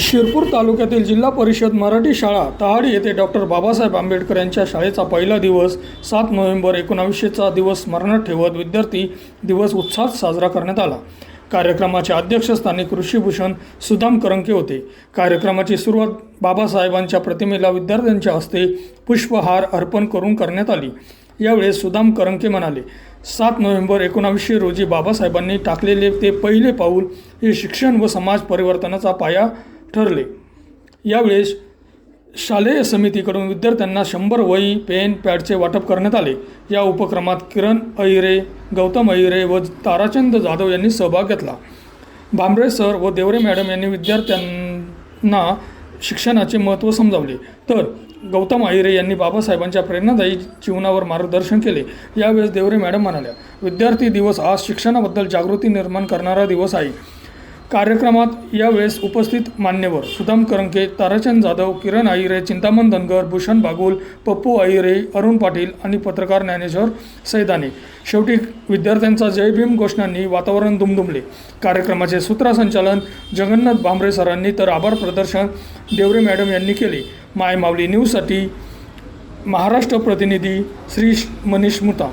शिरपूर तालुक्यातील जिल्हा परिषद मराठी शाळा तहाडी येथे डॉक्टर बाबासाहेब आंबेडकर यांच्या शाळेचा पहिला दिवस सात नोव्हेंबर एकोणावीसशेचा दिवस स्मरणात ठेवत विद्यार्थी दिवस उत्साहात साजरा करण्यात आला. कार्यक्रमाचे अध्यक्षस्थानी कृषीभूषण सुदाम करंके होते. कार्यक्रमाची सुरुवात बाबासाहेबांच्या प्रतिमेला विद्यार्थ्यांच्या हस्ते पुष्पहार अर्पण करून करण्यात आली. यावेळी सुदाम करंके म्हणाले सात नोव्हेंबर एकोणावीसशे रोजी बाबासाहेबांनी टाकलेले ते पहिले पाऊल हे शिक्षण व समाज परिवर्तनाचा पाया ठरले. यावेळेस शालेय समितीकडून विद्यार्थ्यांना शंभर वही पेन पॅडचे वाटप करण्यात आले. या उपक्रमात किरण अहिरे गौतम अहिरे व ताराचंद जाधव यांनी सहभाग घेतला. भांबरे सर व देवरे मॅडम यांनी विद्यार्थ्यांना शिक्षणाचे महत्त्व समजावले. तर गौतम अहिरे यांनी बाबासाहेबांच्या प्रेरणादायी जीवनावर मार्गदर्शन केले. यावेळेस देवरे मॅडम म्हणाल्या विद्यार्थी दिवस हा शिक्षणाबद्दल जागृती निर्माण करणारा दिवस आहे. कार्यक्रमात यावेळेस उपस्थित मान्यवर सुदाम करंके ताराचंद जाधव किरण आहिरे चिंतामण धनगर भूषण बागुल पप्पू आहिरे अरुण पाटील आणि पत्रकार ज्ञानेश्वर सैदाने. शेवटी विद्यार्थ्यांचा जय भीम घोषणांनी वातावरण दुमदुमले. कार्यक्रमाचे सूत्रसंचालन जगन्नाथ भांबरे सरांनी तर आभार प्रदर्शन देवरे मॅडम यांनी केले. माय माऊली न्यूजसाठी महाराष्ट्र प्रतिनिधी श्री मनीष मुता.